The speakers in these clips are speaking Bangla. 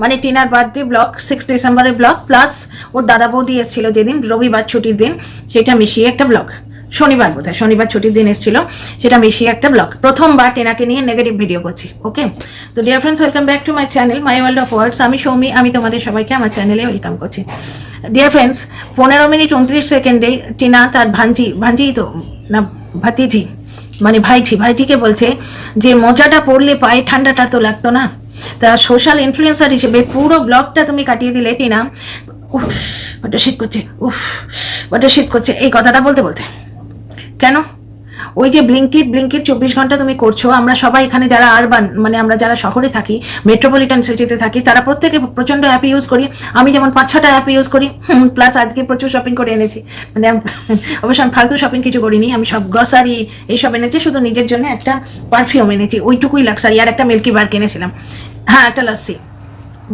মানে টিনার বার্থডে ব্লক সিক্স ডিসেম্বরের ব্লক প্লাস ওর দাদা বৌদি এসেছিল যেদিন, রবিবার ছুটির দিন, সেটা মিশিয়ে একটা ব্লক শনিবার বোধহয়, শনিবার ছুটির দিন এসেছিল, সেটা মিশিয়ে একটা ব্লগ প্রথমবার টেনাকে নিয়ে নেগেটিভ ভিডিও করছি ওকে তো dear friends welcome back to my channel my world of words আমি সৌমি, আমি তোমাদের সবাইকে আমার চ্যানেলে ওয়েলকাম করছি। ডিয়ার ফ্রেন্ডস পনেরো মিনিট উনত্রিশ সেকেন্ডে টিনা তার ভাঞ্জি ভাঞ্জি তো, না, ভাতিজি মানে ভাইজি ভাইজিকে বলছে যে, মোজাটা পড়লে পায়ে ঠান্ডাটা তো লাগতো না। তা সোশ্যাল ইনফ্লুয়েন্সার হিসেবে পুরো ব্লগটা তুমি কাটিয়ে দিলে, টিনা। উফ ওটা শীত করছে, উফ ওটা শীত করছে। এই কথাটা বলতে বলতে। কেন? ওই যে ব্লিঙ্কিট ব্লিঙ্কিট চব্বিশ ঘণ্টা তুমি করছ, আমরা সবাই এখানে যারা আরবান মানে আমরা যারা শহরে থাকি মেট্রোপলিটন সিটিতে থাকি, তারা প্রত্যেকে প্রচণ্ড অ্যাপ ইউজ করি। আমি যেমন পাঁচ ছটা অ্যাপ ইউজ করি প্লাস আজকে প্রচুর শপিং করে এনেছি। মানে অবশ্য আমি ফালতু শপিং কিছু করিনি, আমি সব গ্রসারি এইসব এনেছি, শুধু নিজের জন্য একটা পারফিউম এনেছি, ওইটুকুই লাক্সারি আর একটা মিল্কি বার কিনেছিলাম। হ্যাঁ একটা লস্যি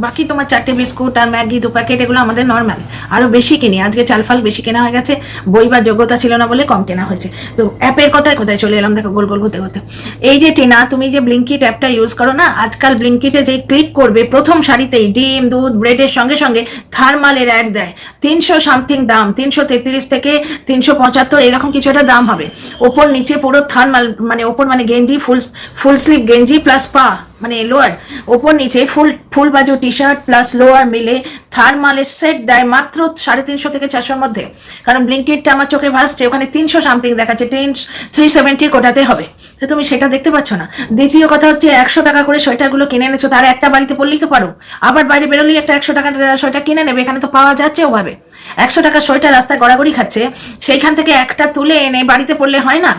বাকি তোমার চারটে বিস্কুট আর ম্যাগি দু প্যাকেট এগুলো আমাদের নর্মাল আরও বেশি কিনি। আজকে চাল ফাল বেশি কেনা হয়ে গেছে। বই বা যোগ্যতা ছিল না বলে কম কেনা হয়েছে। তো অ্যাপের কথায় কোথায় চলে এলাম? দেখো, গোল গোল হতে হতে এই যে টিনা, তুমি যে ব্লিঙ্কিট অ্যাপটা ইউজ করো না, আজকাল ব্লিঙ্কিটে যে ক্লিক করবে, প্রথম শাড়িতেই ডিম, দুধ ব্রেডের সঙ্গে সঙ্গে থার্মালের অ্যাড দেয়। তিনশো সামথিং দাম, তিনশো তেত্রিশ থেকে তিনশো পঁচাত্তর, এরকম কিছু একটা দাম হবে। ওপর নিচে পুরো থার্মাল মানে ওপর মানে গেঞ্জি ফুল ফুল স্লিভ গেঞ্জি প্লাস পা। মানে লোয়ার ওপর নিচে ফুল ফুল বাজু টি শার্ট প্লাস লোয়ার মিলে থার্মালের সেট দেয় মাত্র সাড়ে তিনশো থেকে চারশোর মধ্যে। কারণ ব্লিঙ্কেটটা আমার চোখে ভাসছে, ওখানে তিনশো সামথিং দেখাচ্ছে টেন থ্রি সেভেন্টির কোটাতে হবে। তো তুমি সেটা দেখতে পাচ্ছ না। দ্বিতীয় কথা হচ্ছে একশো টাকা করে সোয়েটারগুলো কিনে এনেছো, তার একটা বাড়িতে পড়লেই তো পারো। আবার বাইরে বেরোলেই একটা একশো টাকা সোয়েটার কিনে নেবে, এখানে তো পাওয়া যাচ্ছে ওভাবে। একশো টাকার সোয়েটার রাস্তায় গড়াগড়ি খাচ্ছে, সেইখান থেকে একটা তুলে এনে বাড়িতে পড়লে হয় না?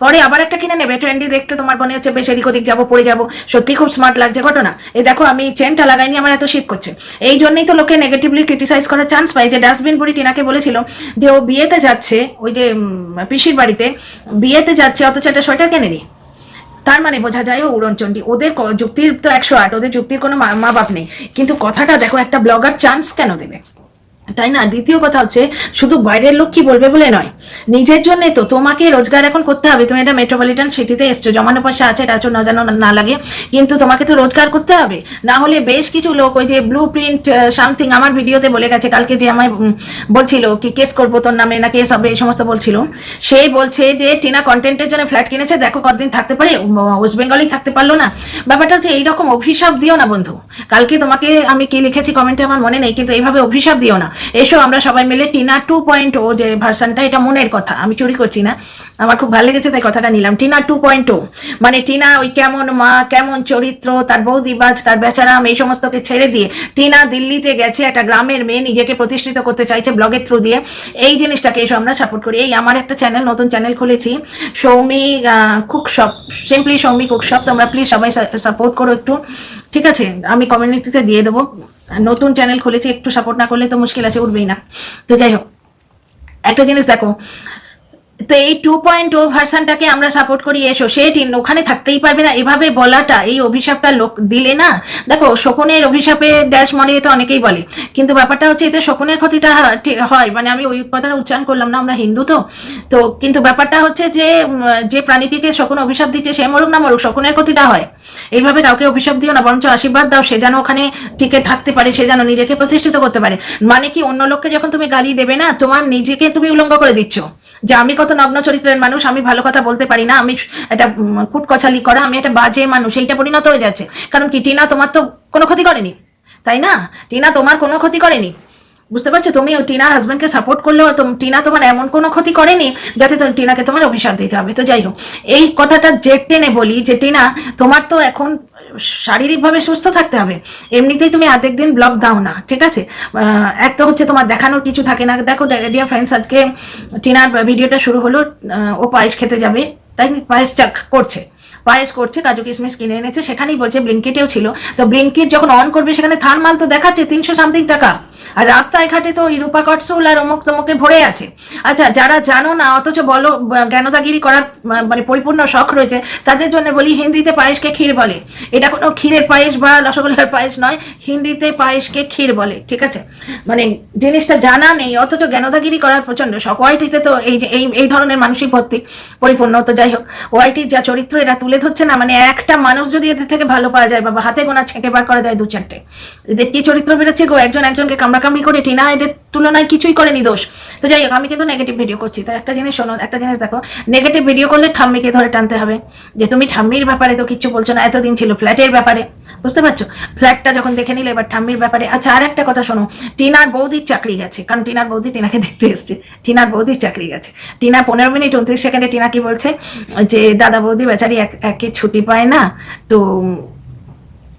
পরে আবার একটা কিনে নেবে ট্রেন্ডি দেখতে তোমার মনে হচ্ছে বেশ এদিক ওদিক যাব পরে যাব। সত্যি খুব স্মার্ট লাগছে ঘটনা। এই দেখো, আমি চেনটা লাগাইনি, আমার এত শীত করছে। এই জন্যই তো লোকে নেগেটিভলি ক্রিটিসাইজ করার চান্স পায়। যে ডাস্টবিন বুড়ি টিনাকে বলেছিল যে ও বিয়েতে যাচ্ছে, ওই যে পিসির বাড়িতে, বিয়েতে যাচ্ছে, অথচ একটা সোয়েটার কেনেনি তার মানে বোঝা যায় ও উড়নচণ্ডী। ওদের যুক্তির তো একশো আট, ওদের যুক্তির কোনো মা বাপ নেই। কিন্তু কথাটা দেখো, একটা ব্লগার চান্স কেন দেবে? তাই না? দ্বিতীয় কথা হচ্ছে, শুধু বাইরের লোক কি বলবে বলে নয়। নিজের জন্যে তো তোমাকে রোজগার এখন করতে হবে। তুমি এটা মেট্রোপলিটন সিটিতে এসছো, জমানো পয়সা আছে টাচো না জানো, না লাগে, কিন্তু তোমাকে তো রোজগার করতে হবে। না হলে বেশ কিছু লোক ওই যে ব্লু প্রিন্ট সামথিং আমার ভিডিওতে বলে গেছে, কালকে যে আমায় বলছিল কি কেস করব তোর নামে, না কেস হবে, এই সমস্ত বলছিল। সে বলছে যে, টিনা কন্টেন্টের জন্য ফ্ল্যাট কিনেছে, দেখো কতদিন থাকতে পারে ওয়েস্ট বেঙ্গলেই থাকতে পারল না। ব্যাপারটা হচ্ছে এইরকম অভিশাপ দিও না, বন্ধু। কালকে তোমাকে আমি কি লিখেছি কমেন্টে আমার মনে নেই, কিন্তু এইভাবে অভিশাপ দিও না। এসো, আমরা সবাই মিলে টিনা টু পয়েন্ট ও যে ভার্সানটা এটা মনের কথা। আমি চুরি করছি না। আমার খুব ভালো লেগেছে, তাই কথাটা নিলাম। টিনা টু পয়েন্ট ও মানে টিনা ওই কেমন মা, কেমন চরিত্র, তার বৌদিবাজ, তার বেচারাম, এই সমস্তকে ছেড়ে দিয়ে টিনা দিল্লিতে গেছে, একটা গ্রামের মেয়ে নিজেকে প্রতিষ্ঠিত করতে চাইছে ব্লগের থ্রু দিয়ে। এই জিনিসটাকে এসো, আমরা সাপোর্ট করি। এই আমার একটা চ্যানেল নতুন চ্যানেল খুলেছি, Soumi cook shop simply Soumi cook shop তোমরা প্লিজ সবাই সাপোর্ট করো একটু। ঠিক আছে, আমি কমিউনিটিতে দিয়ে দেবো। নতুন চ্যানেল খুলেছি, একটু সাপোর্ট না করলে তো মুশকিল আছে, উঠবেই না। তো যাই হোক, একটা জিনিস দেখো তো এই টু পয়েন্ট ও ভার্সানটাকে আমরা সাপোর্ট করি, এসো। সে ওখানে থাকতেই পারবে না। এভাবে বলাটা, এই অভিশাপটা লোক দিলে না, দেখো, শকুনের অভিশাপে ড্যাশ মরে তো অনেকেই বলে। কিন্তু ব্যাপারটা হচ্ছে, এতে শকুনের ক্ষতিটা হয়- মানে আমি ওই কথাটা উচ্চারণ করলাম না, আমরা হিন্দু তো। তো কিন্তু ব্যাপারটা হচ্ছে যে যে প্রাণীটিকে শকুন অভিশাপ দিচ্ছে, সে মরুক না মরুক, শকুনের ক্ষতিটা হয়। এইভাবে কাউকে অভিশাপ দিও না, বরঞ্চ আশীর্বাদ দাও, সে যেন ওখানে টিকে থাকতে পারে, সে যেন নিজেকে প্রতিষ্ঠিত করতে পারে। মানে কি, অন্য লোককে যখন তুমি গালি দেবে না, তোমার নিজেকে তুমি উলঙ্গ করে দিচ্ছ। যে আমি কত নগ্ন চরিত্রের মানুষ, আমি ভালো কথা বলতে পারি না, আমি এটা কুটকছালি করা, আমি একটা বাজে মানুষ, এইটা পরিণত হয়ে যাচ্ছে। কারণ কি, টিনা তোমার তো কোনো ক্ষতি করেনি, তাই না? টিনা তোমার কোনো ক্ষতি করেনি। বুঝতে পারছ? তুমি টিনার হাজব্যান্ডকে সাপোর্ট করলেও টিনা তোমার এমন কোনো ক্ষতি করেনি যাতে টিনাকে তোমার অভিশাপ দিতে হবে। তো যাই হোক, এই কথাটা জেট টেনে বলি যে টিনা, তোমার তো এখন শারীরিকভাবে সুস্থ থাকতে হবে। এমনিতেই তুমি অর্ধেক দিন ব্লগ দাও না, ঠিক আছে? এক তো হচ্ছে তোমার দেখানোর কিছু থাকে না। দেখো ডিয়ার ফ্রেন্ডস আজকে টিনার ভিডিওটা শুরু হলো ও পায়েস খেতে যাবে, তাই পায়েস চাক করছে। পায়েস করছে, কাজু কিশমিশ কিনে এনেছে, সেখানেই বলছে ব্লিঙ্কিটেও ছিল। তো ব্লিঙ্কিট যখন অন করবে, সেখানে থার্মাল তো দেখাচ্ছে, তিনশো সামথিং টাকা। আর রাস্তায় ঘাটে তো ওই রূপা কটসুল আর অমুক তমুকে ভরে আছে। আচ্ছা যারা জানো না, অথচ বলো জ্ঞানদাগিরি করার মানে পরিপূর্ণ শখ রয়েছে, তাদের জন্য বলি হিন্দিতে পায়েসকে ক্ষীর বলে। এটা কোনো ক্ষীরের পায়েস বা রসগোল্লার পায়েস নয়, হিন্দিতে পায়েসকে ক্ষীর বলে, ঠিক আছে? মানে জিনিসটা জানা নেই, অথচ জ্ঞানদাগিরি করার প্রচণ্ড শখ। ওয়াইটিতে তো এই যে, এই ধরনের মানসিক ভর্তি, পরিপূর্ণ। তো যাই হোক, ওয়াইটির যা চরিত্র, এরা এরা তুলে ধরছে না মানে একটা মানুষ যদি এদের থেকে ভালো পাওয়া যায়, বাবা, হাতে গোনা ছেঁকে বার করা যায় দু চারটে। এদের কি চরিত্র বেরোচ্ছে গো? একজন একজনকে কামড়াকামড়ি করে টিনা এদের তুলনায় কিছুই করেনি দোষ। তো যাই হোক, আমি কিন্তু নেগেটিভ ভিডিও করছি। তো একটা জিনিস শোনো, একটা জিনিস দেখো নেগেটিভ ভিডিও করলে ঠাম্মিকে ধরে টানতে হবে। যে তুমি ঠাম্মির ব্যাপারে তো কিচ্ছু বলছো না, এতদিন ছিল ফ্ল্যাটের ব্যাপারে। বুঝতে পারছ? ফ্ল্যাটটা যখন দেখে নিলে, এবার ঠাম্মির ব্যাপারে আচ্ছা আর একটা কথা শোনো, টিনার বৌদির চাকরি গেছে, কারণ টিনার বৌদি টিনাকে দেখতে এসছে। টিনার বৌদির চাকরি গেছে। টিনা পনেরো মিনিট, উনত্রিশ সেকেন্ডে টিনা কি বলছে? যে, দাদা বৌদি বেচারি এক ছুটি পায় না, তো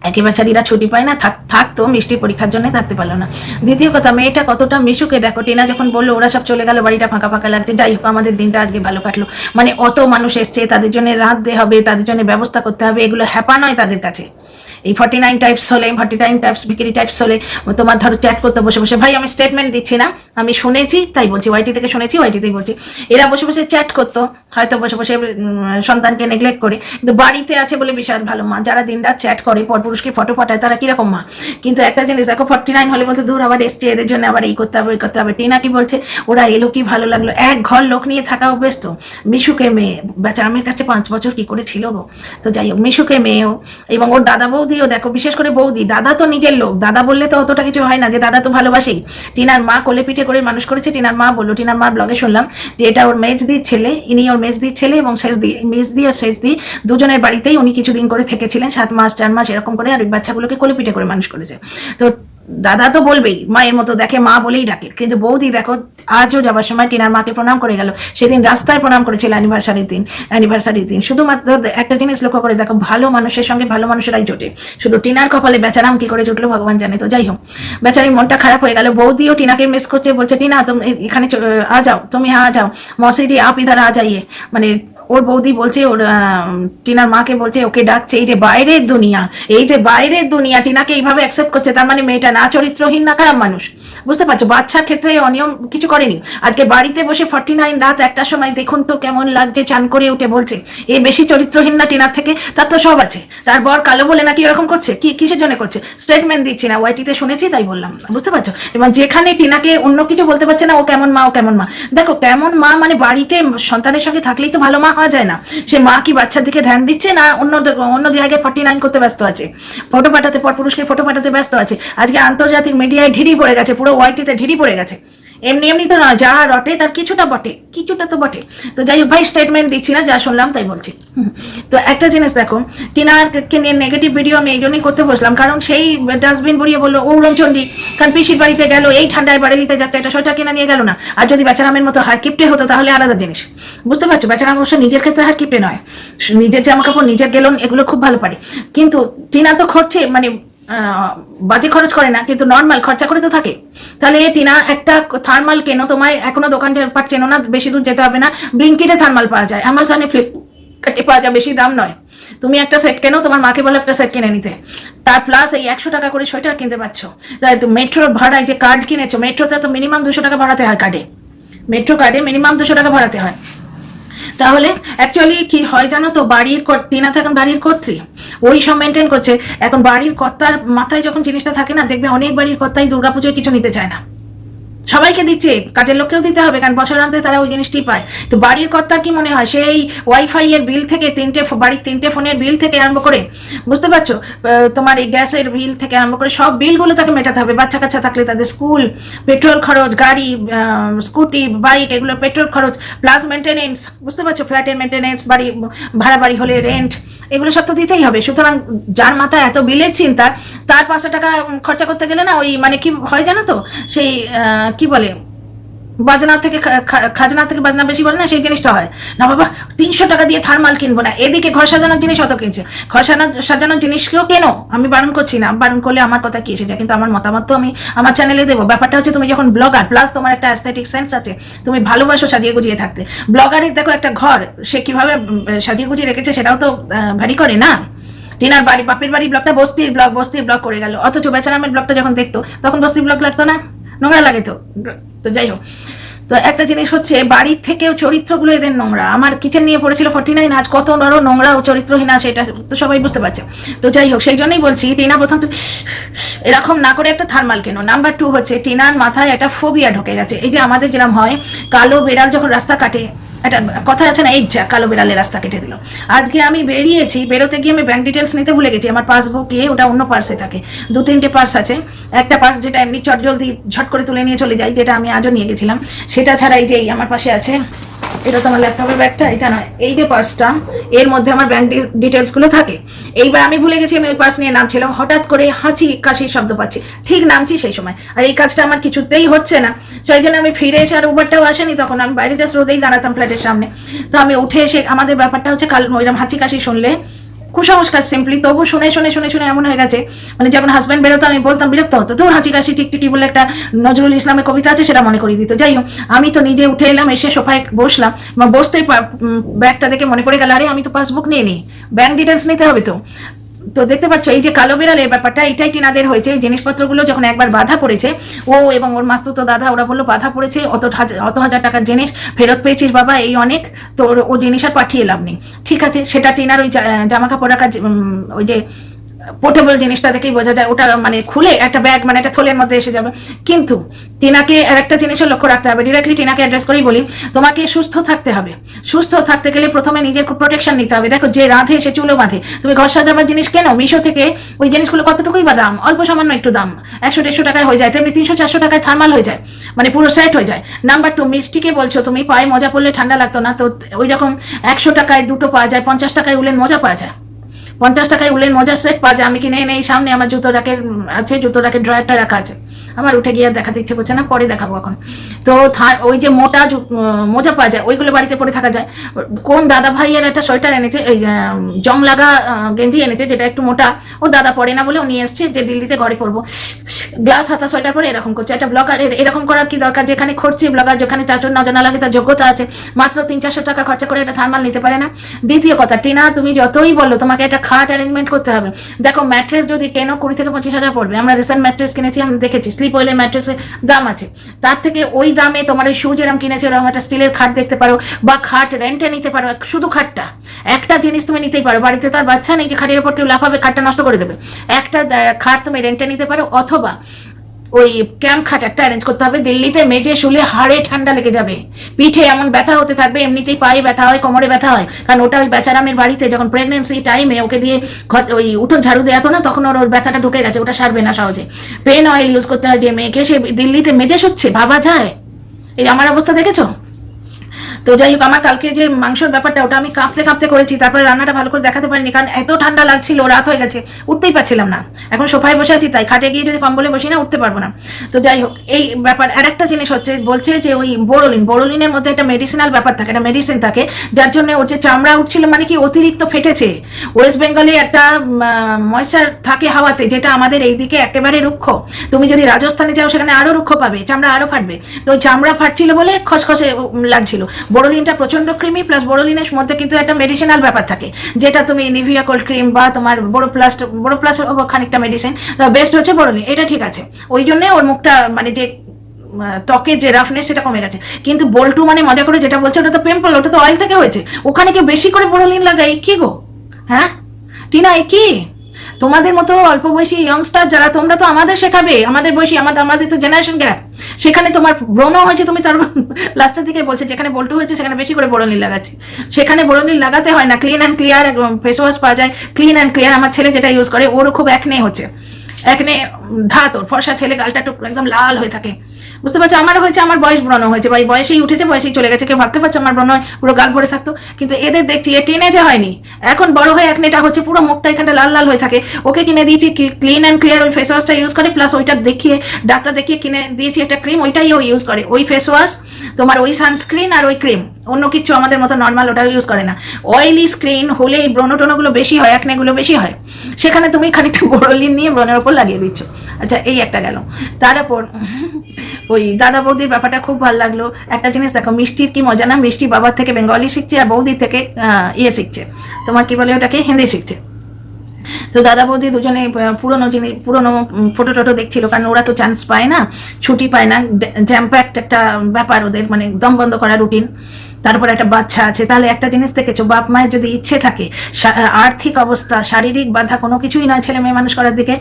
একে বেচারিরা ছুটি পায় না, থাক থাকতো মিষ্টির পরীক্ষার জন্য থাকতে পারল না। দ্বিতীয় কথা, মেয়েটা কতটা মিশুকে দেখো, টিনা যখন বলল, ওরা সব চলে গেল, বাড়িটা ফাঁকা ফাঁকা লাগছে, যাই হোক, আমাদের দিনটা আজকে ভালো কাটলো। মানে অত মানুষ এসছে, তাদের জন্য রাঁধতে হবে, তাদের জন্য ব্যবস্থা করতে হবে, এগুলো হ্যাপা নয় তাদের কাছে। এই ফর্টি নাইন টাইপস হলে ফর্টি নাইন টাইপস বিক্রি টাইপস হলে তোমার ধরো চ্যাট করতে বসে বসে, ভাই, আমি স্টেটমেন্ট দিচ্ছি না, আমি শুনেছি, তাই বলছি ওয়াইটি থেকে শুনেছি ওয়াইটিতেই বলছি। এরা বসে বসে চ্যাট করতো, হয়তো বসে বসে সন্তানকে নেগলেক্ট করে, কিন্তু বাড়িতে আছে বলে বিশাল ভালো মা, যারা দিনরাত চ্যাট করে, পরপুরুষকে ফটো পাঠায়, তারা কীরকম মা? কিন্তু একটা জিনিস দেখো ফর্টি নাইন হলে বলতে দূর, আবার এসছে, এদের জন্য আবার এই করতে হবে, ওই করতে হবে। টিনা কি বলছে, ওরা এলো কি ভালো লাগল? এক ঘর লোক নিয়ে থাকা অভ্যস্ত। মিশুকে মেয়ে, বেচারামের কাছে পাঁচ বছর কি করে ছিল গো? তো যাই হোক, মিশুকে মেয়েও, এবং ওর দাদা বৌদিও দেখো, বিশেষ করে বৌদি, দাদা তো নিজের লোক। দাদা বললে তো অতটা কিছু হয় না যে, দাদা তো ভালোবাসেই। টিনার মা কোলে পিঠে করে মানুষ করেছে, টিনার মা বলল, টিনার মা ব্লগে শুনলাম যে এটা ওর মেজ মেজদির ছেলে, ইনি ওর মেজ মেজদির ছেলে এবং শেষ দি মেজদি আর শেষদি দুজনের বাড়িতেই উনি কিছুদিন করে থেকেছিলেন, সাত মাস, চার মাস এরকম করে, আর ওই বাচ্চাগুলোকে কোলে পিঠে করে মানুষ করেছে। তো দাদা তো বলবেই, মায়ের মতো দেখে মা বলেই ডাকে। কিন্তু বৌদি দেখো, আজও যাবার সময় টিনার মাকে প্রণাম করে গেল। সেদিন রাস্তায় প্রণাম করেছিল অ্যানিভার্সারির দিন অ্যানিভার্সারির দিন। শুধুমাত্র একটা জিনিস লক্ষ্য করে দেখো, ভালো মানুষের সঙ্গে ভালো মানুষেরাই জোটে। শুধু টিনার কপালে বেচারাম কি করে জুটলো ভগবান জানে তো, যাই হোক। বেচারির মনটা খারাপ হয়ে গেল, বৌদিও টিনাকে মিস করছে, বলছে, টিনা, তুমি এখানে আ যাও, তুমি আ যাও। মৌসি জি আপ ইধার আ যাইয়ে। মানে ওর বৌদি বলছে, ওর টিনার মাকে বলছে, ওকে ডাকছে, এই যে বাইরের দুনিয়া, এই যে বাইরের দুনিয়া, টিনাকে এইভাবে অ্যাকসেপ্ট করছে, তার মানে মেয়েটা না, চরিত্রহীন না, খারাপ মানুষ। বুঝতে পারছ? বাচ্চার ক্ষেত্রে অনিয়ম কিছু করেনি। আজকে বাড়িতে বসে ফর্টি নাইন রাত একটার সময় দেখুন তো কেমন লাগছে, চান করে উঠে বলছে, এ বেশি চরিত্রহীন না, টিনার থেকে? তার তো সব আছে। তার বর কালো বলে নাকি এরকম করছে? কি, কিসের জন্য করছে? স্টেটমেন্ট দিচ্ছি না ওয়াইটিতে শুনেছি তাই বললাম। বুঝতে পারছ? এবং যেখানে টিনাকে অন্য কিছু বলতে পারছে না, ও কেমন মা, ও কেমন মা। দেখো, কেমন মা মানে বাড়িতে সন্তানের সঙ্গে থাকলেই তো ভালো মা হওয়া যায় না। সে মা কি বাচ্চার দিকে ধ্যান দিচ্ছে না অন্য অন্য জায়গায় ফর্টি নাইন করতে ব্যস্ত আছে? ফটো পাঠাতে পর পুরুষকে ফটো পাঠাতে ব্যস্ত আছে। আজকে আন্তর্জাতিক মিডিয়ায় ঢিরি পড়ে গেছে, পুরো ওয়াইটিতে ঢিরি পড়ে গেছে। এমনি এমনি তো না, যা রটে তার কিছুটা বটে, কিছুটা তো বটে। তো যাই হোক, ভাই স্টেটমেন্ট দিচ্ছি না, যা শুনলাম তাই বলছি। তো একটা জিনিস দেখো, টিনারকে নিয়ে নেগেটিভ ভিডিও আমি এই জন্যই করতে বসলাম, কারণ সেই ডাস্টবিন বড়িয়ে বলল ঔরণচন্ডী কারণ পিসির বাড়িতে গেল, এই ঠান্ডায় বাড়ি বাড়িতে যাচ্ছে একটা সোয়েটার কিনা নিয়ে গেল না। আর যদি বেচারামের মতো হার কিপটে হতো, তাহলে আলাদা জিনিস। বুঝতে পারছ? বেচারাম অবশ্য নিজের ক্ষেত্রে হার কিপটে নয়। নিজের জামা কাপড় নিজের গেলন, এগুলো খুব ভালো পারে। কিন্তু টিনা তো খরচে মানে বাজে খরচ করে না, কিন্তু নর্মাল খরচা করে তো থাকে। তাহলে টিনা, একটা থার্মাল কেন তোমায়, এখনও দোকান পাট চেনো না, বেশি দূর যেতে হবে না। ব্লিঙ্কিটে থার্মাল পাওয়া যায় অ্যামাজনে ফ্লিপকার্টে পাওয়া যায়, বেশি দাম নয়। তুমি একটা সেট কেনো, তোমার মাকে বলে একটা সেট কিনে নিতে। তার প্লাস এই একশো টাকা করে সোয়েটার কিনতে পারছ। তাই মেট্রোর ভাড়ায় যে কার্ড কিনেছো মেট্রোতে তো মিনিমাম দুশো টাকা ভাড়াতে হয় কার্ডে মেট্রো কার্ডে মিনিমাম দুশো টাকা ভাড়াতে হয়। তাহলে অ্যাকচুয়ালি কি হয় জানো তো? বাড়ির কর- টিনা তো এখন বাড়ির কর্ত্রী। ওই সব মেনটেন করছে। এখন বাড়ির কর্তার মাথায় যখন জিনিসটা থাকে না, দেখবে অনেক বাড়ির কর্তাই দুর্গাপুজোয় কিছু নিতে চায় না। সবাইকে দিচ্ছে, কাজের লোককেও দিতে হবে, কারণ বছর আনতে তারা ওই জিনিসটি পায়। তো বাড়ির কর্তার কি মনে হয়? সেই ওয়াইফাই এর বিল থেকে তিনটে বাড়ির তিনটে ফোনের বিল থেকে আরম্ভ করে, বুঝতে পারছ? তোমার এই গ্যাসের বিল থেকে আরম্ভ করে সব বিলগুলো তাকে মেটাতে হবে। বাচ্চা কাচ্চা থাকলে তাদের স্কুল পেট্রোল খরচ, গাড়ি স্কুটি বাইক এগুলো পেট্রোল খরচ প্লাস মেনটেনেন্স বুঝতে পারছ? ফ্ল্যাটের মেনটেনেন্স বাড়ি ভাড়া বাড়ি হলে রেন্ট এগুলো সব তো দিতেই হবে। সুতরাং যার মাথা এত বিলের চিন্তা, তার পাঁচশো টাকা খরচা করতে গেলে না ওই মানে কি হয় জানো তো? সেই কি বলে? বাজনা থেকে খাজনা থেকে বাজনা বেশি বলে না, সেই জিনিসটা হয়। না বাবা, তিনশো টাকা দিয়ে থার্মাল কিনবো না। এদিকে ঘর সাজানোর জিনিস অত কিনছে। ঘর সাজানো সাজানোর জিনিসকেও কেন? আমি বারণ করছি না। বারণ করলে আমার কথা কি এসে যায়? কিন্তু আমার মতামত তো আমি আমার চ্যানেলে দেবো। ব্যাপারটা হচ্ছে, তুমি যখন ব্লগার প্লাস তোমার একটা অ্যাস্থেটিক সেন্স আছে, তুমি ভালোবাসো সাজিয়ে গুজিয়ে থাকতে। ব্লগারের দেখো একটা ঘর, সে কীভাবে সাজিয়ে গুজিয়ে রেখেছে সেটাও তো ভ্যারি করে না? টিনার বাড়ি, বাপের বাড়ি ব্লগটা বস্তির ব্লগ বস্তির ব্লগ করে গেল। অথচ বেচারামের ব্লগটা যখন দেখতো, তখন বস্তির ব্লগ লাগতো না? নোংরা লাগে তো। তো যাই হোক। তো একটা জিনিস হচ্ছে, বাড়ির থেকেও চরিত্রগুলো এদের নোংরা। আমার কিচেন নিয়ে পড়েছিল ফর্টি নাইন আজ কত বড় নোংরা ও চরিত্রহীন আছে, এটা তো সবাই বুঝতে পারছে। তো যাই হোক, সেই জন্যই বলছি, টিনা প্রথম তো এরকম না করে একটা থার্মাল কেন। নাম্বার টু হচ্ছে, টিনার মাথায় একটা ফোবিয়া ঢুকে গেছে। এই যে আমাদের যেরকম হয়, কালো বেড়াল যখন রাস্তা কাটে একটা কথা আছে না, এই যা, কালো বেড়ালে রাস্তা কেটে দিল। আজকে আমি বেরিয়েছি, বেরোতে গিয়ে আমি ব্যাঙ্ক ডিটেলস নিতে ভুলে গেছি, আমার পাসবুক গিয়ে ওটা অন্য পার্সে থাকে। দু, তিনটে পার্স আছে। একটা পার্স যেটা এমনি চট জলদি ঝট করে তুলে নিয়ে চলে যাই, যেটা আমি আজও নিয়ে গেছিলাম। সেটা ছাড়াই যে আমার পাশে আছে এটা তো আমার ল্যাপটপের ব্যাগটা, এটা নয়। এই যে পার্সটা এর মধ্যে আমার ব্যাংক ডিটেলসগুলো থাকে। এইবার আমি ভুলে গেছি, আমি ওই পার্স নিয়ে নামছিলাম। হঠাৎ করে হাঁচি কাশির শব্দ পাচ্ছি। ঠিক নামছি সেই সময়। আর এই কাজটা আমার কিছুতেই হচ্ছে না। সেই জন্য আমি ফিরে এসে আর উবারটাও আসেনি তখন। আমি বাইরে জাস্ট রোদেই দাঁড়াতাম ফ্ল্যাটের সামনে। তো আমি উঠে এসে, আমাদের ব্যাপারটা হচ্ছে কাল ওইরকম হাঁচি কাশি শুনলে। কুসংস্কার সিম্পলি তবু শুনে শুনে শুনে শুনে এমন হয়ে গেছে মানে যখন হাজব্যান্ড বেরোতো, আমি বলতাম, বিরক্ত হতো তোর হাঁচি কাশি টিকটিকি বলে একটা নজরুল ইসলামের কবিতা আছে, সেটা মনে করিয়ে দিত। যাই হোক, আমি তো নিজে উঠে এলাম, এসে সোফায় বসলাম বা বসতেই পা- ব্যাগটা দেখে মনে পড়ে গেল, আরে, আমি তো পাসবুক নিয়ে নিই ব্যাংক ডিটেলস নিতে হবে তো? তো দেখতে পাচ্ছ, এই যে কালো বিড়ালের ব্যাপারটা এটাই টিনাদের হয়েছে। এই জিনিসপত্রগুলো যখন একবার বাধা পড়েছে, ও এবং ওর মাস্তুতো দাদা, ওরা বলল, বাধা পড়েছে, অত হাজার অত হাজার টাকার জিনিস ফেরত পেয়েছিস বাবা, এই অনেক, তোর ও জিনিস আর পাঠিয়ে লাভ নেই। ঠিক আছে, সেটা টিনার ওই জামা কাপড় রাখা ওই যে পোর্টেবল জিনিসটা দেখেই বোঝা যায়, ওটা মানে খুলে একটা ব্যাগ মানে একটা থলের মধ্যে এসে যাবে। কিন্তু টিনাকে আর একটা জিনিসের লক্ষ্য রাখতে হবে ডিরেক্টলি টিনাকে অ্যাড্রেস করেই বলি, তোমাকে সুস্থ থাকতে হবে। সুস্থ থাকতে গেলে প্রথমে নিজের প্রোটেকশন নিতে হবে। দেখো, যে রাঁধে, সে চুলো বাঁধে। তুমি ঘর সাজাবার জিনিস কেন? মিশো থেকে ওই জিনিসগুলো কতটুকুই বা দাম? অল্প সামান্য একটু দাম। একশো, দেড়শো টাকায় হয়ে যায়, তেমনি তিনশো, চারশো টাকায় থার্মাল হয়ে যায়। মানে পুরো সেট হয়ে যায়। নাম্বার টু মিষ্টিকে বলছো তুমি, পায়ে মজা পড়লে ঠান্ডা লাগতো না, তো ওই রকম একশো টাকায় দুটো পাওয়া যায়, পঞ্চাশ টাকায় উলেন মজা পাওয়া যায়। পঞ্চাশ টাকায় উলেন মজার সেট পাওয়া যায় আমি কিনে এনে এই সামনে আমার জুতো রাখের আছে, জুতো রাখের ড্রয়ারটা রাখা আছে। আমার উঠে গিয়ে দেখাতে ইচ্ছে করছে না, পরে দেখাবো এখন। তো ওই যে মোটা মোজা পাওয়া যায়, ওইগুলো বাড়িতে পরে থাকা যায়। কোন দাদা ভাইয়ের একটা সোয়েটার এনেছে, এই জং লাগা গেঞ্জি এনেছে, যেটা একটু মোটা, ও দাদা পরে না বলে নিয়ে এসছে, যে দিল্লিতে ঘরে পরবো। গ্লাস, হাতা, সোয়েটার পরে এরকম করছে। একটা ব্লগার এরকম করার কি দরকার? যেখানে খরচি ব্লগার, যেখানে চাচুর নজর না লাগে, তার যোগ্যতা আছে। মাত্র তিন, চারশো টাকা খরচা করে একটা থার্মাল নিতে পারে না। দ্বিতীয় কথা, টিনা, তুমি যতই বলো, তোমাকে একটা খাট অ্যারেঞ্জমেন্ট করতে হবে। দেখো ম্যাট্রেস যদি কেনো কুড়ি থেকে পঁচিশ হাজার পড়বে। আমরা রিসেন্ট ম্যাট্রেস কিনেছি, আমি দেখেছি স্লিপ অয়েলের ম্যাট্রেসের দাম আছে। তার থেকে ওই দামে তোমার ওই শু যেরকম কিনেছে ওরকম একটা স্টিলের খাট দেখতে পারো বা খাট রেন্টে নিতে পারো, শুধু খাটটা। একটা জিনিস তুমি নিতেই পারো, বাড়িতে তো আর বাচ্চা নেই যে খাটের উপর কেউ লাফাবে, খাটটা নষ্ট করে দেবে। একটা খাট তুমি রেন্টে নিতে পারো অথবা ওই ক্যাম্প খাট একটা অ্যারেঞ্জ করতে হবে। দিল্লিতে মেজে শুলে, হাড়ে ঠান্ডা লেগে যাবে। পিঠে এমন ব্যথা হতে থাকবে, এমনিতেই পায়ে ব্যথা হয়, কোমরে ব্যথা হয়। কারণ ওটা ওই বেচারামের বাড়িতে যখন প্রেগনেন্সি টাইমে ওকে দিয়ে ঘর- ওই উঠোন ঝাড়ু দেওয়া তো না, তখন ওর ওর ব্যথাটা ঢুকে গেছে, ওটা সারবে না সহজে। পেন অয়েল ইউজ করতে হয় যে মেয়েকে, সে দিল্লিতে মেজে শুচ্ছে, ভাবা যায়? এই আমার অবস্থা দেখেছ? তো যাই হোক, আমার কালকে যে মাংসের ব্যাপারটা, ওটা আমি কাঁপতে কাঁপতে করেছি, তারপরে রান্নাটা ভালো করে দেখাতে পারিনি, কারণ এত ঠান্ডা লাগছিল, রাত হয়ে গেছে, উঠতেই পারছিলাম না। এখন সোফায় বসে আছি, তাই খাটে গিয়ে যদি কম্বলে বসি না, উঠতে পারব না। তো যাই হোক, এই ব্যাপার আর একটা জিনিস হচ্ছে, বলছে যে ওই বোরোলিন, বোরোলিনের মধ্যে একটা মেডিসিনাল ব্যাপার থাকে, একটা মেডিসিন থাকে, যার জন্য ওর যে চামড়া উঠছিল মানে কি অতিরিক্ত ফেটেছে। ওয়েস্ট বেঙ্গলে একটা ময়সার থাকে হাওয়াতে, যেটা আমাদের এইদিকে একেবারে রুক্ষ। তুমি যদি রাজস্থানে যাও, সেখানে আরও রুক্ষ পাবে, চামড়া আরও ফাটবে। তো চামড়া ফাটছিল বলে খসখসে লাগছিল। বোরোলিনটা প্রচণ্ড ক্রিমি প্লাস বোরোলিনের মধ্যে কিন্তু একটা মেডিসিনাল ব্যাপার থাকে, যেটা তুমি নিভিয়া কোল্ড ক্রিম বা তোমার বড় প্লাস্ট খানিকটা মেডিসিন বেস্ট হচ্ছে বোরোলিন এটা ঠিক আছে। ওই জন্যে ওর মুখটা মানে যে ত্বকের যে রাফনেস সেটা কমে গেছে। কিন্তু বল্টু মানে মজা করে যেটা বলছে, ওটা তো পিম্পল ওটা তো অয়েল থেকে হয়েছে। ওখানে কি বেশি করে বোরোলিন লাগাই? কি গো? হ্যাঁ? টিনা কি? তোমাদের মতো অল্প বয়সী ইয়ংস্টার যারা, তোমরা তো আমাদের শেখাবে। আমাদের বয়সী, আমাদের আমাদের তো জেনারেশন গ্যাপ সেখানে তোমার ব্রণ হয়েছে, তুমি তার লাস্টের দিকে বলছে, যেখানে বল্টু হয়েছে, সেখানে বেশি করে বোরোলিন লাগাচ্ছি। সেখানে বোরোলিন লাগাতে হয় না clean and clear face wash পাওয়া যায়। ক্লিন অ্যান্ড ক্লিয়ার আমার ছেলে যেটা ইউজ করে, ওরও খুব এক নেই হচ্ছে। একনে ধাত ওর ফর্সা ছেলে, গালটা একটু একদম লাল হয়ে থাকে। বুঝতে পারছ? আমারও হয়েছে, আমার বয়স ব্রণ হয়েছে। এই বয়সেই উঠেছে, বয়সেই চলে গেছে। কেউ ভাবতে পারছ আমার ব্রণ পুরো গাল ভরে থাকতো। কিন্তু এদের দেখছি, এ টিনেজে হয়নি। এখন বড় হয়ে একনেটা হচ্ছে, পুরো মুখটা এখানটা লাল লাল হয়ে থাকে। ওকে কিনে দিয়েছি ক্লিন অ্যান্ড ক্লিয়ার ওই ফেস ওয়াশটা ইউজ করে প্লাস ওইটা দেখিয়ে, ডাক্তার দেখিয়ে কিনে দিয়েছি একটা ক্রিম ওইটাই ও ইউজ করে। ওই ফেস ওয়াশ তোমার ওই সানস্ক্রিন আর ওই ক্রিম অন্য কিছু আমাদের মতো নর্মাল ওটা ইউজ করে না। অয়েলি স্ক্রিন হলে এই ব্রণ টোনগুলো বেশি হয়, একনেগুলো বেশি হয়। সেখানে তুমি খানিকটা বড়লিন নিয়ে ব্রণের ওপর লাগিয়ে দিচ্ছ। আচ্ছা এই একটা গেল। তারপর ওই দাদা বৌদির ব্যাপারটা খুব ভালো লাগল। একটা জিনিস দেখো, মিষ্টির কি মজা না? মিষ্টি বাবার থেকে বেঙ্গলি শিখছে আর বৌদির থেকে ইয়ে শিখছে। তোমার কি বলে ওটাকে? হিন্দি শিখছে। তো দাদা বৌদি দুজনে পুরনো জিনিস, পুরনো ফটো টটো দেখছিল, কারণ ওরা তো চান্স পায় না, ছুটি পায় না। জ্যাম প্যাক্ট একটা ব্যাপার ওদের মানে দম বন্ধ করা রুটিন তারপর একটা বাচ্চা আছে। তাহলে একটা জিনিস দেখেছ বাপ মায়ের যদি ইচ্ছে থাকে আর্থিক অবস্থা, শারীরিক বাধা কোনো কিছুই নয় ছেলে মেয়ে মানুষ করার দিকে।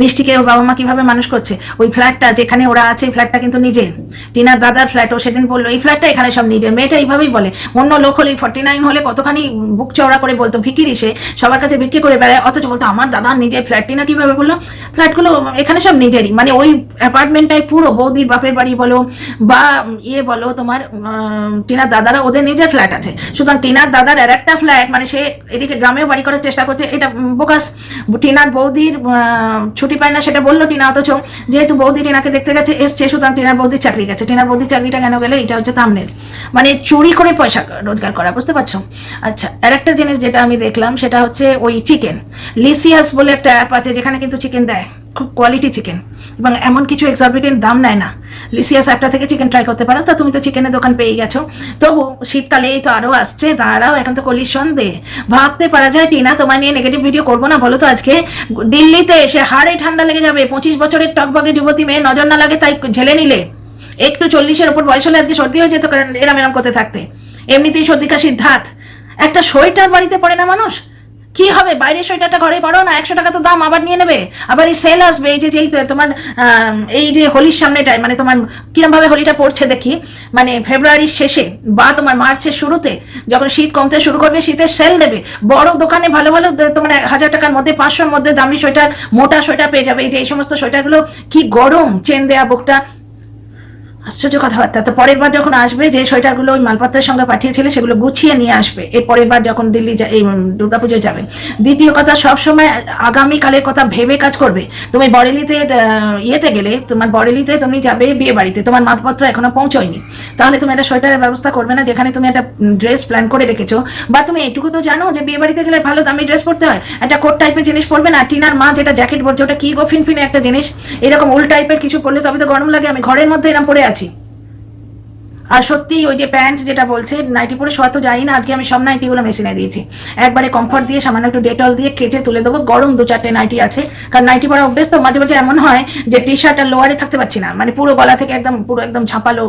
মিষ্টিকে ওর বাবা মা কীভাবে মানুষ করছে? ওই ফ্ল্যাটটা যেখানে ওরা আছে ফ্ল্যাটটা কিন্তু নিজের। টিনার দাদার ফ্ল্যাট ও সেদিন বলল, এই ফ্ল্যাটটা এখানে সব নিজের। মেয়েটা এইভাবেই বলে। অন্য লোক হলে ফর্টি নাইন হলে কতখানি বুক চওড়া করে বলতো, ভিকিরি সে, সবার কাছে বিক্রি করে বেড়ায়। অথচ বলতো, আমার দাদার নিজের ফ্ল্যাট টিনা কীভাবে বলল ফ্ল্যাটগুলো এখানে সব নিজেরই। মানে ওই অ্যাপার্টমেন্টটাই পুরো বৌদির বাপের বাড়ি বলো, বা ইয়ে বলো, তোমার টিনার দাদারা ওদের নিজের ফ্ল্যাট আছে। সুতরাং টিনার দাদার আর একটা ফ্ল্যাট মানে সে এদিকে গ্রামেও বাড়ি করার চেষ্টা করছে, এটা বোকাস। টিনার বৌদির ছুটি পায় না, সেটা বলল টিনা, অথচ যেহেতু বৌদি টিনাকে দেখতে গেছে, এসছে, সুতরাং টিনার বৌদির চাকরি গেছে। টিনার বৌদির চাকরিটা কেন গেলে? এটা হচ্ছে তামনের মানে চুরি করে পয়সা রোজগার করা, বুঝতে পারছ? আচ্ছা আর একটা জিনিস যেটা আমি দেখলাম, সেটা হচ্ছে ওই চিকেন লিসিয়াস বলে একটা অ্যাপ আছে, যেখানে কিন্তু চিকেন দেয়। খুব কোয়ালিটি চিকেন এবং এমন কিছু এক্সরবিটেন্ট দাম নেয় না। লিসিয়াস অ্যাপটা থেকে চিকেন ট্রাই করতে পারো। তা তুমি তো চিকেনের দোকান পেয়ে গেছো। তবু শীতকালে তো আরও আসছে। দাঁড়াও, এখন তো কলির সন্ধে ভাবতে পারা যায়, টিনা, তোমায় নিয়ে নেগেটিভ ভিডিও করব না বলো তো আজকে। দিল্লিতে এসে হাড়ে ঠান্ডা লেগে যাবে। পঁচিশ বছরের টকবগে যুবতী মেয়ে নজর না লাগে তাই ঝেলে নিলে। একটু চল্লিশের ওপর বয়স হলে আজকে সর্দি হয়ে যেত কারণ এরাম এরাম করতে থাকতে। এমনিতেই সর্দি কাশির ধাত। একটা সোয়েটার বাড়িতে পড়ে না মানুষ? কি হবে? বাইরের সোয়েটারটা ঘরে পড়ো না, একশো টাকা তো দাম আবার নিয়ে নেবে। আবার এই সেল আসবে, এই যে যেই তো তোমার এই যে হোলির সামনেটায় মানে তোমার কিরম ভাবে হোলিটা পড়ছে দেখি। মানে ফেব্রুয়ারির শেষে বা তোমার মার্চের শুরুতে যখন শীত কমতে শুরু করবে, শীতের সেল দেবে। বড় দোকানে ভালো ভালো তোমার হাজার টাকার মধ্যে, পাঁচশোর মধ্যে দামি সোয়েটার, মোটা সোয়েটার পেয়ে যাবে। এই যে, এই সমস্ত সোয়েটারগুলো কি গরম? চেন দেয়া বুকটা আশ্চর্য কথাবার্তা। তো পরের বার যখন আসবে, যে সোয়েটারগুলো ওই মালপত্রের সঙ্গে পাঠিয়েছিলে, সেগুলো গুছিয়ে নিয়ে আসবে। এর পরের বার যখন দিল্লি এই দুর্গাপুজোয় যাবে। দ্বিতীয় কথা, সবসময় আগামীকালের কথা ভেবে কাজ করবে। তুমি বরেলিতে ইয়েতে গেলে, তোমার বরেলিতে তুমি যাবে বিয়ে বাড়িতে তোমার মালপত্র এখনও পৌঁছয়নি। তাহলে তুমি একটা সোয়েটারের ব্যবস্থা করবে না, যেখানে তুমি একটা ড্রেস প্ল্যান করে রেখেছো। বা তুমি এটুকু তো জানো যে বিয়ে বাড়িতে গেলে ভালো দামি ড্রেস পরতে হয়। একটা কোট টাইপের জিনিস পরবে না। টিনার মা যেটা জ্যাকেট পরছে, ওটা কি গো ফিনফিনে একটা জিনিস? এরকম উল টাইপের কিছু পরলে তবে তো গরম লাগে। আমি ঘরের মধ্যে এরকম পরে আছি। Pachi. আর সত্যি ওই যে প্যান্ট যেটা বলছে, নাইটি পরে শোয়া তো যাই না, আজকে আমি সব নাইটিগুলো মেশিনে দিয়েছি। একবারে কমফর্ট দিয়ে সামান্য একটু ডেটল দিয়ে কেচে তুলে দেবো, গরম দু চারটে নাইটি আছে। কারণ নাইটি পরা অভ্যেস তো, মাঝে মাঝে এমন হয় যে টি শার্ট আর লোয়ারে থাকতে পারছি না মানে পুরো গলা থেকে একদম, পুরো একদম ঝাঁপালো,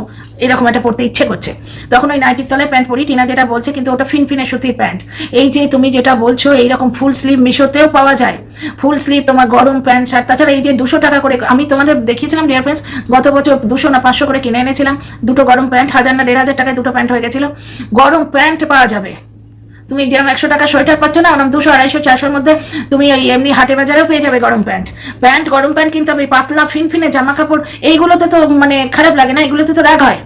এরকম একটা পড়তে ইচ্ছে করছে। তখন ওই নাইটির তলায় প্যান্ট পরি, টিনা যেটা বলছে কিন্তু ওটা ফিনফিনে সুতির প্যান্ট। এই যে তুমি যেটা বলছো, এইরকম ফুল স্লিভ মিশোতেও পাওয়া যায়। ফুল স্লিভ তোমার গরম প্যান্ট, শার্ট, তাছাড়া এই যে দুশো টাকা করে, আমি তোমাদের দেখিয়েছিলাম ডিয়ার ফ্রেন্ডস গত বছর দুশো না পাঁচশো করে কিনে এনেছিলাম। দুটো গরম প্যান্ট হাজার না দেড় হাজার টাকায় দুটো প্যান্ট হয়ে গেছিল। গরম প্যান্ট পাওয়া যাবে। তুমি যেরকম একশো টাকা সোয়েটার পাচ্ছ না, ওরকম দুশো, আড়াইশো, চারশোর মধ্যে তুমি ওই এমনি হাটে বাজারেও পেয়ে যাবে গরম প্যান্ট। প্যান্ট, গরম প্যান্ট কিন্তু আমি পাতলা, ফিনফিনে জামা কাপড় এইগুলোতে তো মানে খারাপ লাগে না এগুলোতে তো রাগ হয়।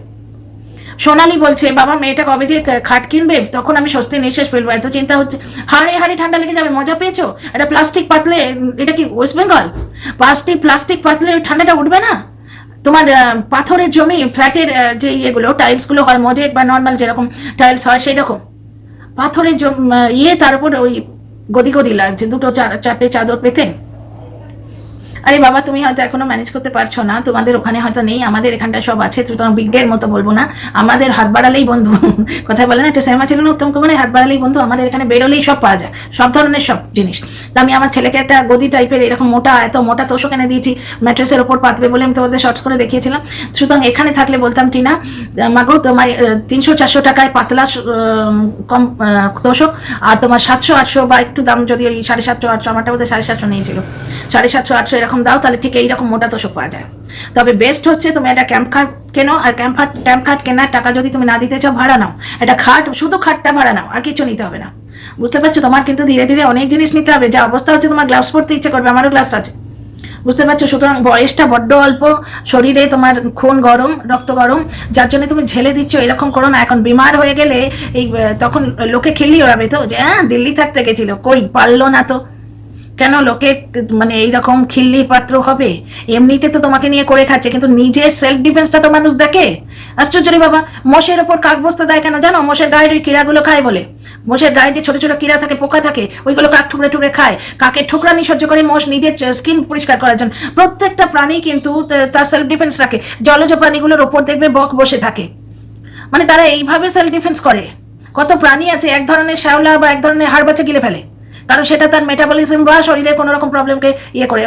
সোনালি বলছে, বাবা, মেয়েটা কবে যে খাট কিনবে? তখন আমি স্বস্তি নিঃশ্বাস ফেলব, এত চিন্তা হচ্ছে। হাড়ে হাড়ে ঠান্ডা লেগে যাবে, মজা পেয়েছ? এটা প্লাস্টিক পাতলে এটা কি ওয়েস্ট বেঙ্গল? প্লাস্টিক প্লাস্টিক পাতলে ঠান্ডাটা উঠবে না? তোমার পাথরের জমি, ফ্ল্যাটের যে ইয়েগুলো টাইলসগুলো হয় মজেক বা নর্মাল যেরকম টাইলস হয়, সেই রকম পাথরের জমি ইয়ে তার উপর ওই গদি গদি লাগছে, দুটো চার- চারটে চাদর পেতে। আরে বাবা, তুমি হয়তো এখনও ম্যানেজ করতে পারছ না। তোমাদের ওখানে হয়তো নেই, আমাদের এখানটা সব আছে সুতরাং বিজ্ঞের মতো বলব না। আমাদের হাত বাড়ালেই বন্ধু। কথা বলে না, একটা সিনেমা ছিল না, উত্তম কুমারের হাত বাড়ালেই বন্ধু। আমাদের এখানে বেরোলেই সব পাওয়া যায়, সব ধরনের সব জিনিস। তো আমি আমার ছেলেকে একটা গদি টাইপের এরকম মোটা, এত মোটা তোষক এনে দিয়েছি ম্যাট্রেসের ওপর পাতবে বলে আমি তোমাদের শর্টস করে দেখিয়েছিলাম। সুতরাং এখানে থাকলে বলতাম, টিনা, মাগো, তোমার তিনশো চারশো টাকায় পাতলা কম তোষক, আর তোমার সাতশো আটশো বা একটু দাম যদি ওই সাড়ে সাতশো আটশো, আমারটা বোধহয় সাড়ে সাতশো নিয়েছিল। সাড়ে সাতশো আটশো দাও, তাহলে ঠিক এইরকম মোটা তোষক পাওয়া যায়। তবে বেস্ট হচ্ছে তুমি একটা ক্যাম্প খাট কেনো, আর ক্যাম্প খাট ক্যাম্প খাট কেনার টাকা যদি তুমি না দিতে চাও, ভাড়া নাও। একটা খাট, শুধু খাটটা ভাড়া নাও, আর কিছু নিতে হবে না। বুঝতে পারছ? তোমার কিন্তু ধীরে ধীরে অনেক জিনিস নিতে হবে। যা অবস্থা হচ্ছে, তোমার গ্লাভস পরতে ইচ্ছে করবে, আমারও গ্লাভস আছে। বুঝতে পারছ? সুতরাং বয়সটা বড্ড অল্প, শরীরে তোমার খুন গরম, রক্ত গরম, যার জন্য তুমি ঝেলে দিচ্ছ, এরকম করো না। এখন বিমার হয়ে গেলে এই তখন লোকে খেললি ওড়াবে তো, যে হ্যাঁ দিল্লি থাকতে গেছিল, কই? পারল না তো। কেন লোকে মানে এইরকম খিল্লি পাত্র হবে? এমনিতে তো তোমাকে নিয়ে করে খাচ্ছে, কিন্তু নিজের সেলফ ডিফেন্সটা তো মানুষ দেখে। আশ্চর্য রে বাবা, মোষের ওপর কাক বসতে দেয় কেন? জানো, মোষের গায়ের ওই কিরাগুলো খায় বলে। মোষের গায়ে যে ছোট ছোট কিরা থাকে, পোকা থাকে, ওইগুলো কাক ঠুকরে ঠুকরে খায়। কাকের ঠুকরানি সহ্য করে মোষ নিজের স্কিন পরিষ্কার করার জন্য। প্রত্যেকটা প্রাণী কিন্তু তার সেলফ ডিফেন্স রাখে। জলজ প্রাণীগুলোর ওপর দেখবে বক বসে থাকে। মানে তারা এইভাবে সেলফ ডিফেন্স করে। কত প্রাণী আছে, এক ধরনের শ্যাওলা বা এক ধরনের হাড় বাচ্চা গিলে ফেলে। কারণ সেটা তার মেটাবলিজম বা শরীরের কোনো রকম প্রবলেমকে ইয়ে করে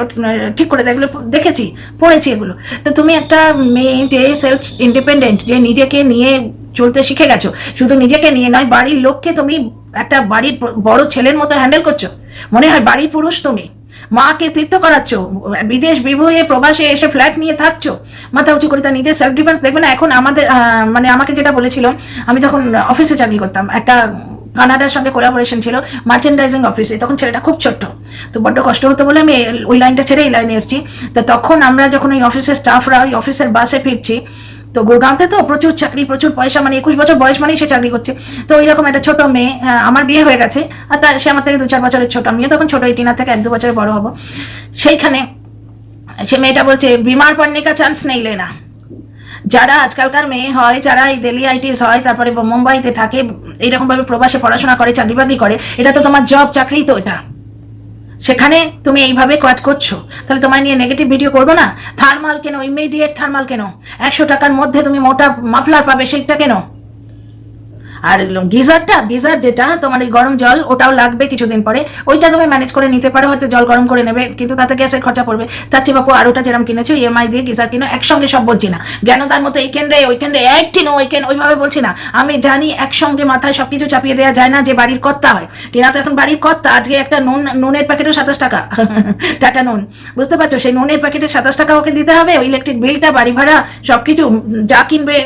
ঠিক করে দেয়। এগুলো দেখেছি, পড়েছি এগুলো। তো তুমি একটা মেয়ে যে সেলফ ইন্ডিপেন্ডেন্ট যে নিজেকে নিয়ে চলতে শিখে গেছো, শুধু নিজেকে নিয়ে নয়, বাড়ির লোককে তুমি একটা বাড়ির বড় ছেলের মতো হ্যান্ডেল করছ। মনে হয় বাড়ির পুরুষ তুমি। মাকে তীর্থ করাচ্ছ, বিদেশ বিভয়ে প্রবাসে এসে ফ্ল্যাট নিয়ে থাকছো। মাথা উঁচু করে তার নিজের সেলফ ডিফেন্স দেখবে না। এখন আমাদের মানে আমাকে যেটা বলেছিল, আমি তখন অফিসে চাকরি করতাম। একটা কানাডার সঙ্গে কোলাবোরেশন ছিল মার্চেন্ডাইজিং অফিসে তখন ছেলেটা খুব ছোট্ট। তো বড্ড কষ্ট হতো বলে আমি ওই লাইনটা ছেড়ে এই লাইনে এসেছি। তো তখন আমরা যখন ওই অফিসের স্টাফরা ওই অফিসের বাসে ফিরছি, তো গুরগাঁওতে তো প্রচুর চাকরি, প্রচুর পয়সা মানে একুশ বছর বয়স মানেই সে চাকরি করছে। তো ওই রকম একটা ছোট মেয়ে আমার বিয়ে হয়ে গেছে, আর তার, সে আমার থেকে দু চার বছরের ছোট, আমিও তখন ছোট এইটিনার থেকে এক দু বছরের বড় হব। সেইখানে সে মেয়েটা বলছে, বিমার পড়নে কা চান্স নেই লেনা। যারা আজকালকার মেয়ে হয়, যারা এই দিল্লি আইটিএস হয়, তারপরে মুম্বাইতে থাকে, এইরকমভাবে প্রবাসে পড়াশোনা করে, চাকরি বাকরি করে, এটা তো তোমার জব চাকরি তো এটা। সেখানে তুমি এইভাবে কাজ করছ। তাহলে তোমায় নিয়ে নেগেটিভ ভিডিও করব না? থার্মাল কেন? ইমিডিয়েট থার্মাল কেন? একশো টাকার মধ্যে তুমি মোটা মাফলার পাবে, সেইটা কেন? আর গিজারটা, গিজার যেটা, তোমার এই গরম জল, ওটাও লাগবে কিছুদিন পরে। ওইটা তুমি ম্যানেজ করে নিতে পারো, হয়তো জল গরম করে নেবে, কিন্তু তাতে গ্যাসের খরচা পড়বে। তার চেয়ে বাপু, আর ওটা যেরকম কিনেছো ইএমআই দিয়ে গিজার কিনো, একসঙ্গে সব বলছি না। জ্ঞান তার মতো এইখান রে ওইখান রে এক টিনো ওইখান, ওইভাবে বলছি না। আমি জানি একসঙ্গে মাথায় সব কিছু চাপিয়ে দেওয়া যায় না যে বাড়ির কর্তা হয়। টিনা তো এখন বাড়ির কর্তা, আজকে একটা নুন, নুনের প্যাকেটও সাতাশ টাকা। টাটা নুন। বুঝতে পারছ? সেই নুনের প্যাকেটে সাতাশ টাকা ওকে দিতে হবে, ওই ইলেকট্রিক বিলটা বাড়ি ভাড়া সব কিছু যা কিনবে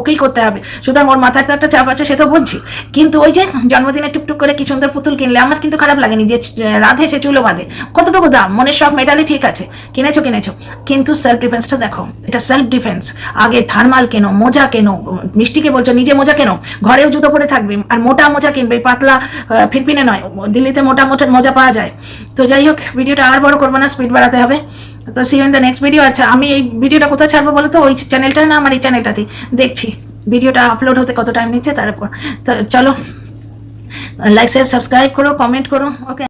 ওকেই করতে হবে। সুতরাং ওর মাথায় তো একটা চাপ আছে, সে তো বুঝছি। কিন্তু ওই যে জন্মদিনে টুকটুক করে কি সুন্দর পুতুল কিনলে, আমার কিন্তু খারাপ লাগেনি যে রাধে সে চুলো বাঁধে। কতটুকু দাম? মনের সব মেডালে ঠিক আছে। কিনেছো কিনেছো। কিন্তু সেলফ ডিফেন্সটা দেখো, এটা সেলফ ডিফেন্স আগে থার্মাল কেন, মোজা কেন, মিষ্টিকে বলছো, নিজে মোজা কেন, ঘরেও জুতো পরে থাকবে, আর মোটা মোজা কিনবে পাতলা ফিনফিনে নয়, দিল্লিতে মোটা মোটা মোজা পাওয়া যায়। তো যাই হোক, ভিডিওটা আর বড় করব না স্পিড বাড়াতে হবে। তো see in the next video আচ্ছা আমি এই ভিডিওটা কোথায় ছাড়বো বলো তো? ওই চ্যানেলটা না, আমার এই চ্যানেলটাতেই দেখছি ভিডিওটা আপলোড হতে কত টাইম নিচ্ছে, তারপর। তো চলো লাইক শেয়ার সাবস্ক্রাইব করো কমেন্ট করো ওকে